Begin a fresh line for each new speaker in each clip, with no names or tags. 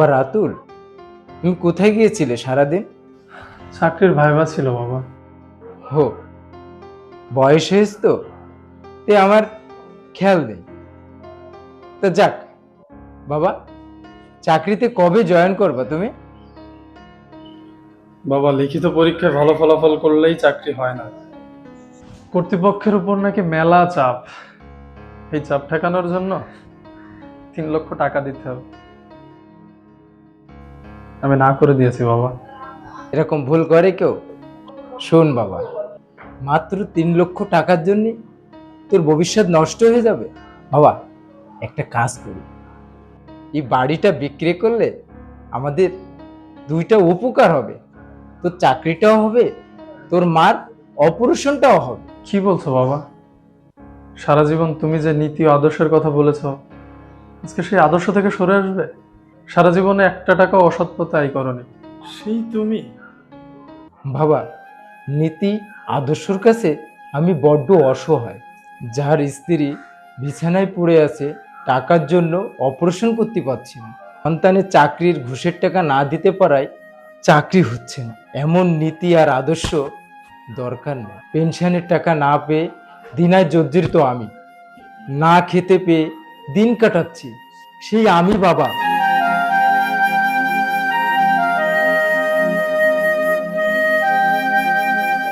বাবা রাতুল তুমি কোথায় গিয়েছিলে সারাদিন?
চাকরির ভাইবা ছিল বাবা।
হো বয়স হয়েছে তো তে আমার খেয়াল নেই। তা যাক বাবা চাকরিতে কবে জয়েন করবা তুমি?
বাবা লিখিত পরীক্ষায় ভালো ফলাফল করলেই চাকরি হয় না। কর্তৃপক্ষের উপর নাকি মেলা চাপ। এই চাপ ঠেকানোর জন্য তিন লক্ষ টাকা দিতে হবে। আমি না করে দিয়েছি বাবা।
এরকম ভুল করে কেউ? শোন বাবা মাত্র তিন লক্ষ টাকার জন্য তোর ভবিষ্যৎ নষ্ট হয়ে যাবে? বাবা একটা কাজ করি। এই বাড়িটা বিক্রি করলে আমাদের দুইটা উপকার হবে। তোর চাকরিটাও হবে তোর মার অপারেশনটাও হবে।
কি বলছো বাবা? সারা জীবন তুমি যে নীতি ও আদর্শের কথা বলেছ আজকে সেই আদর্শ থেকে সরে আসবে? সারা জীবনে একটা টাকা অসৎ পথে আয় করনি। সেই তুমি?
বাবা নীতি আদর্শর কাছে আমি বড্ড অসহায়। যার স্ত্রী বিছানায় পড়ে আছে টাকার জন্য অপারেশন করতে পারছি না। সন্তানের চাকরির ঘুষের টাকা না দিতে পারায় চাকরি হচ্ছে না। এমন নীতি আর আদর্শ দরকার নেই। পেনশনের টাকা না পেয়ে দিনায় জর্জরিত আমি। না খেতে পেয়ে দিন কাটাচ্ছি। সেই আমি বাবা।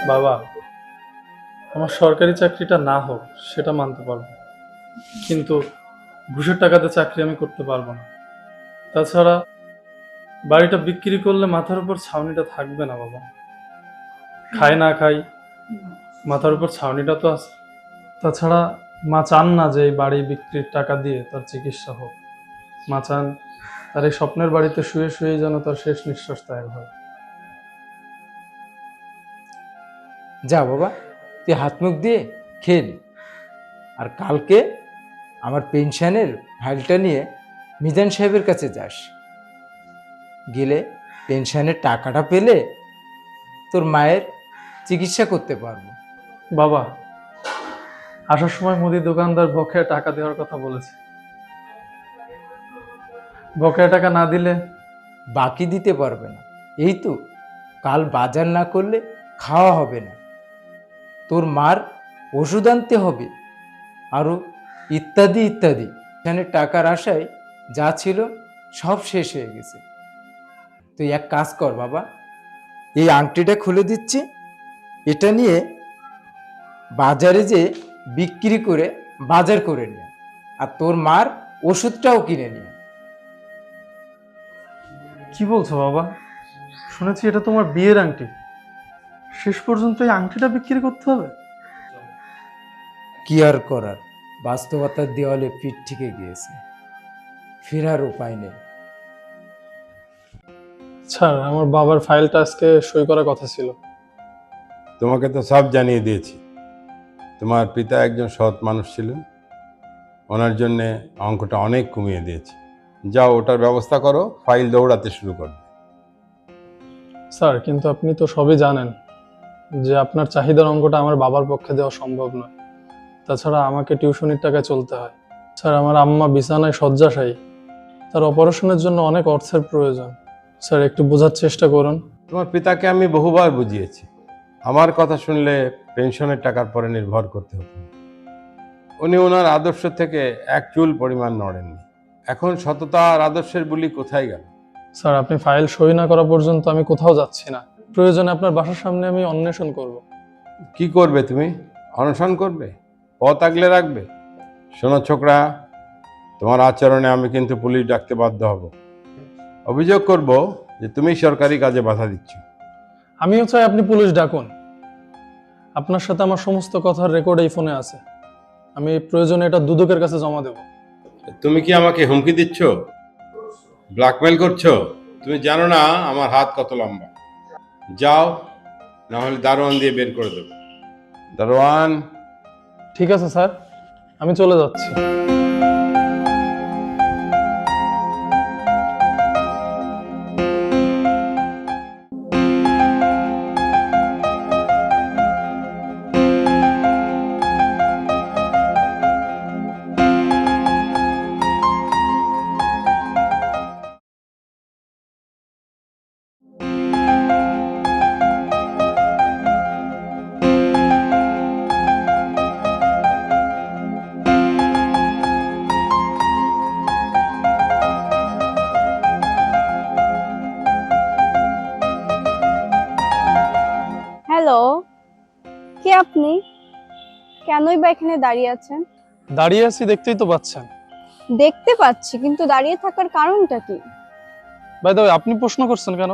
বাবা, আমার সরকারি চাকরিটা না হোক, সেটা মানতে পারব। কিন্তু ঘুষের টাকাতে চাকরি আমি করতে পারব না। তাছাড়া বাড়িটা বিক্রি করলে মাথার উপর ছাউনিটা থাকবে না বাবা। খাই না খাই মাথার উপর ছাউনিটা তো আছে। তাছাড়া মা চান না যে এই বাড়ি বিক্রির টাকা দিয়ে তার চিকিৎসা হোক। মা চান তার এই স্বপ্নের বাড়িতে শুয়ে শুয়ে যেন তার শেষ নিঃশ্বাস ত্যাগ হয়।
যা বাবা তুই হাত মুখ দিয়ে খেয়ে নে। আর কালকে আমার পেনশনের ফাইলটা নিয়ে মিজান সাহেবের কাছে যাস। গেলে পেনশনের টাকাটা পেলে তোর মায়ের চিকিৎসা করতে পারব।
বাবা আসার সময় মুদি দোকানদার বকেয়া টাকা দেওয়ার কথা বলেছে। বকেয়া টাকা না দিলে?
বাকি দিতে পারবে না। এই তো কাল বাজার না করলে খাওয়া হবে না। তোর মার ওষুধ আনতে হবে। আরও ইত্যাদি ইত্যাদি। এখানে টাকার আশায় যা ছিল সব শেষ হয়ে গেছে। তুই এক কাজ কর বাবা, এই আংটিটা খুলে দিচ্ছি। এটা নিয়ে বাজারে যে বিক্রি করে বাজার করে নিয়ে আর তোর মার ওষুধটাও কিনে নিয়ে
কি বলছো বাবা? শুনেছি এটা তোমার বিয়ের আংটি। শেষ পর্যন্ত এই আংটিটা বিক্রি করতে হবে?
কি আর করার? বাস্তবতার দেওয়ালে পিঠ থেকে গিয়েছে। ফেরার উপায় নেই।
স্যার আমার বাবার ফাইলটা আজকে সই করার কথা ছিল।
তোমাকে তো সব জানিয়ে দিয়েছি। তোমার পিতা একজন সৎ মানুষ ছিলেন। ওনার জন্যে অঙ্কটা অনেক কমিয়ে দিয়েছি। যাও ওটার ব্যবস্থা করো ফাইল দৌড়াতে শুরু করবে।
স্যার কিন্তু আপনি তো সবই জানেন। যে আপনার চাহিদার অঙ্কটা আমার বাবার পক্ষে দেওয়া সম্ভব নয়। তাছাড়া আমাকে টিউশনির টাকায় চলতে হয়। স্যার আমার আম্মা বিছানায় শয্যাশায়ী। তার অপারেশনের জন্য অনেক অর্থের প্রয়োজন। স্যার একটু বোঝার চেষ্টা করুন।
তোমার পিতাকে আমি বহুবার বুঝিয়েছি। আমার কথা শুনলে পেনশনের টাকার পরে নির্ভর করতে হতো। উনি ওনার আদর্শ থেকে এক চুল পরিমাণ নড়েননি। এখন সততা আর আদর্শের বুলি কোথায় গেল?
স্যার আপনি ফাইল সই না করা পর্যন্ত আমি কোথাও যাচ্ছি না। প্রয়োজনে আপনার বাসার সামনে আমি অন্বেষণ করব।
কি করবে তুমি? অনশন করবে? পথ আগলে রাখবে? শোনো ছোকরা তোমার আচরণে আমি কিন্তু পুলিশ ডাকতে বাধ্য হব। অভিযোগ করব যে তুমি সরকারি কাজে বাধা দিচ্ছ।
আমিও চাই আপনি পুলিশ ডাকুন। আপনার সাথে আমার সমস্ত কথার রেকর্ড এই ফোনে আছে। আমি প্রয়োজনে এটা দুদকের কাছে জমা দেব।
তুমি কি আমাকে হুমকি দিচ্ছ? ব্ল্যাকমেল করছ? তুমি জানো না আমার হাত কত লম্বা। যাও না হলে দারোয়ান দিয়ে বের করে দেবো। দারোয়ান।
ঠিক আছে স্যার। আমি চলে যাচ্ছি।
কেনই বা এখানে দাঁড়িয়ে আছেন?
দাঁড়িয়ে আছি দেখতেই তো পাচ্ছেন।
দেখতে পাচ্ছি কিন্তু দাঁড়িয়ে থাকার কারণটা কি?
বাই দ্য আপনি প্রশ্ন করছেন কেন?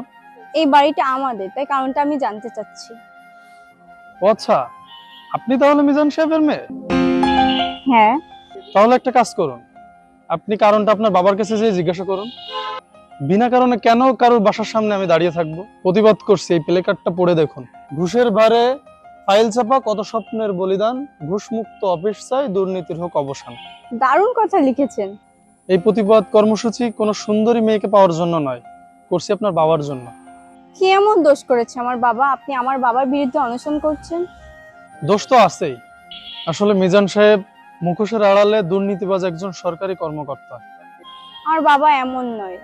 এই বাড়িটা আমাদের তাই কারণটা আমি জানতে চাচ্ছি।
ও আচ্ছা আপনি তাহলে মিজান সাহেবের মেয়ে?
হ্যাঁ।
তাহলে একটা কাজ করুন। আপনি কারণটা আপনার বাবার কাছে যেয়ে জিজ্ঞাসা করুন। বিনা কারণে কেন কারোর বাসার সামনে আমি দাঁড়িয়ে থাকব? প্রতিবাদ করছি এই প্লেকার্ডটা পড়ে দেখুন। ঘুষের ভারে ফাইল চাপা কত স্বপ্নের বলিদান ঘুষ মুক্ত অফিস চাই দুর্নীতির হোক অবসান।
দারুণ কথা লিখেছেন।
এই প্রতিবাদ কর্মসূচি কোনো সুন্দরী মেয়েকে পাওয়ার জন্য নয় করছি আপনার বাবার জন্য।
কি এমন দোষ করেছে? আমার বাবা আপনি আমার বাবার বিরুদ্ধে অনশন করছেন?
দোষ তো আছেই। আসলে মিজান সাহেব মুখোশের আড়ালে দুর্নীতিবাজ একজন সরকারি কর্মকর্তা।
আমার বাবা এমন নয়।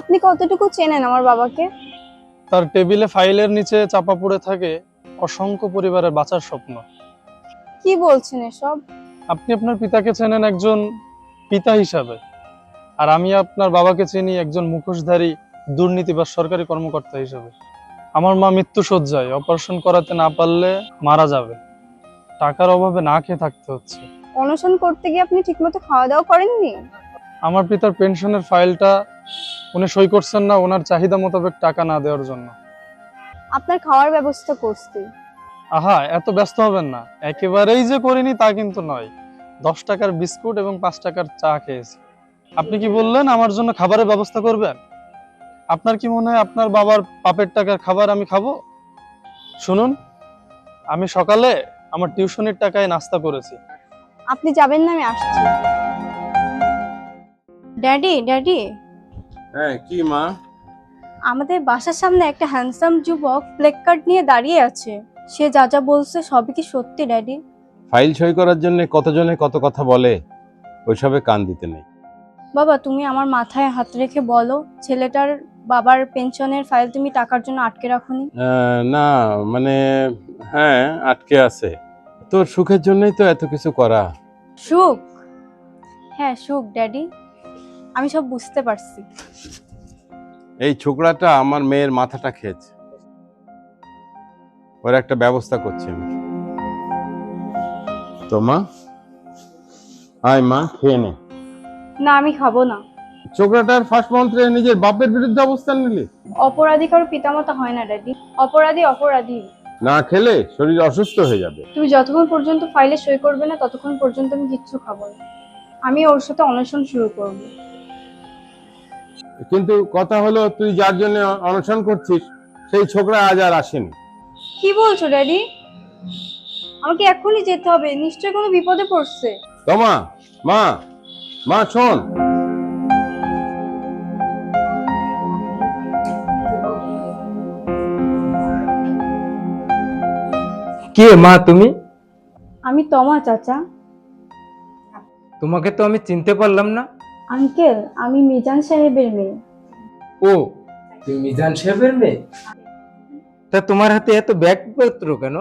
আপনি কতটুকু চেনেন আমার বাবাকে?
তার টেবিলে ফাইলের নিচে চাপা পড়ে থাকে অসংখ্য পরিবারের বাঁচার স্বপ্ন।
কি বলছেন এসব?
আপনি আপনার পিতাকে চেনেন একজন পিতা হিসাবে আর আমি আপনার বাবাকে চিনি একজন মুখোশধারী দুর্নীতি বা সরকারি কর্মকর্তা হিসাবে। আমার মা মৃত্যু সজ্জায় অপারেশন করাতে না পারলে মারা যাবে। টাকার অভাবে না খেয়ে থাকতে হচ্ছে।
অনশন করতে গিয়ে আপনি ঠিকমতো খাওয়া দাওয়া করেননি?
আমার পিতার পেনশনের ফাইলটা উনি সই করছেন না ওনার চাহিদা মোতাবেক টাকা না দেওয়ার জন্য।
আপনার খাওয়ার ব্যবস্থা করছি।
আহা এত ব্যস্ত হবেন না। একেবারেই যে করিনি তা কিন্তু নয়। দশ টাকার বিস্কুট এবং পাঁচ টাকার চা খেয়েছি। আপনি কি বললেন আমার জন্য খাবারের ব্যবস্থা করবেন? আপনার কি মনে হয় আপনার বাবার পাপের টাকার খাবার আমি খাব? শুনুন আমি সকালে আমার টিউশনের টাকায় নাস্তা করেছি।
আপনি যাবেন না আমি আসছি। Daddy daddy.
হ্যাঁ কি মা?
আমাদের বাসার সামনে একটা হ্যান্ডসাম যুবক প্লেক কার্ড নিয়ে দাঁড়িয়ে আছে। সে যা যা বলছে সবই কি সত্যি ড্যাডি?
ফাইল সই করার জন্য কতজনে কত কথা বলে ওইসবে কান দিতে নেই।
বাবা তুমি আমার মাথায় হাত রেখে বলো ছেলেটার বাবার পেনশনের ফাইল তুমি টাকার জন্য আটকে রাখোনি?
না মানে হ্যাঁ আটকে আছে। তোর সুখের জন্যই তো এত কিছু করা।
সুখ? হ্যাঁ সুখ ড্যাডি। আমি সব বুঝতে পারছি।
এই ছোকরাটা আমার মেয়ের মাথাটা খেয়েছে। ওর একটা ব্যবস্থা করছি আমি। তো মা? আয় মা খেয়ে নে।
না আমি খাব না।
ছোকরাটার ফার্স্ট মন্ত্রে নিজের বাপের বিরুদ্ধে অবস্থান নিলি?
অপরাধী কারও পিতামাতা হয় না ড্যাডি। অপরাধী অপরাধী।
না খেলে শরীর অসুস্থ হয়ে যাবে।
তুমি যতক্ষণ পর্যন্ত ফাইলে সই করবে না ততক্ষণ পর্যন্ত আমি কিচ্ছু খাব না। আমি ওর সাথে অনশন শুরু করব।
কিন্তু কথা হলো তুই যার জন্য অনশন করছিস সেই ছোকরা আজ আর আসেনি।
কি বলছো ড্যাডি? আমাকে এখনই যেতে হবে নিশ্চয়ই কোনো বিপদে পড়ছে।
তোমা মা মা শোন।
কে মা তুমি?
আমি তমা চাচা।
তোমাকে তো আমি চিনতে পারলাম না।
আঙ্কেল আমি মিজান সাহেবের মেয়ে।
ও তুমি মিজান সাহেবের মেয়ে? তা তোমার হাতে এত ব্যাগপত্র কেন?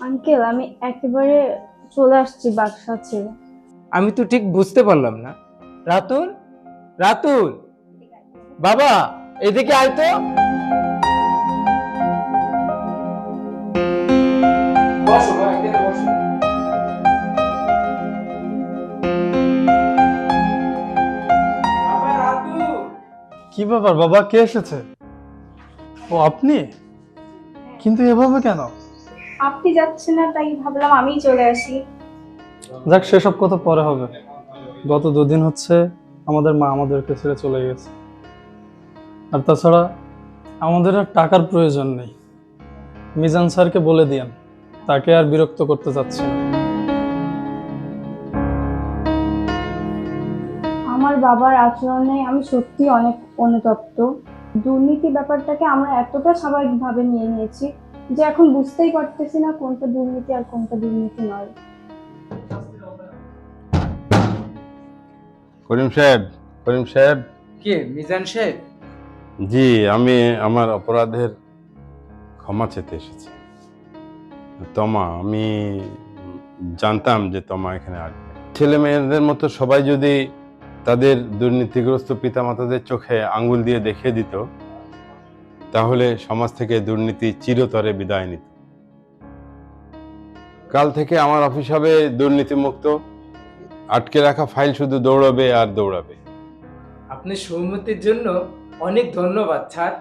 আঙ্কেল আমি একেবারে চলে আসছি বাক্সা ছেড়ে
আমি তো ঠিক বুঝতে পারলাম না। রাতুল? রাতুল? বাবা এদিকে আয় তো।
ব্যাপার বাবা? কে এসেছে? ও আপনি? কিন্তু এভাবে কেন?
আপনি যাচ্ছেন না তাই ভাবলাম আমিই চলে আসি।
যাক সেসব কথা পরে হবে। গত দুদিন হচ্ছে আমাদের মা আমাদেরকে ছেড়ে চলে গেছে। আর তাছাড়া আমাদের আর টাকার প্রয়োজন নেই। মিজান স্যারকে বলে দিয়ান তাকে আর বিরক্ত করতে চাচ্ছি না।
বাবার আচরণে আমি সত্যি অনেক অনুতপ্ত। দুর্নীতি ব্যাপারটাকে আমরা এতটা স্বাভাবিকভাবে নিয়ে নিয়েছি যে এখন বুঝতেই পারতেছি না কোনটা দুর্নীতি আর কোনটা দুর্নীতি নয়।
করিম সাহেব করিম সাহেব।
কে? মিজান সাহেব?
জি আমি আমার অপরাধের ক্ষমা চেতে এসেছি। তমা আমি জানতাম যে তমা এখানে আসবে। ছেলে মেয়েদের মতো সবাই যদি তাদের দুর্নীতিগ্রস্ত পিতামাতাদের চোখে আঙ্গুল দিয়ে দেখিয়ে দিত, তাহলে সমাজ থেকে দুর্নীতি চিরতরে বিদায় নিত। কাল থেকে আমার অফিস হবে দুর্নীতিমুক্ত, আটকে রাখা ফাইল শুধু দৌড়াবে আর দৌড়াবে।
আপনি সৌমতির জন্য অনেক ধন্যবাদ, স্যার।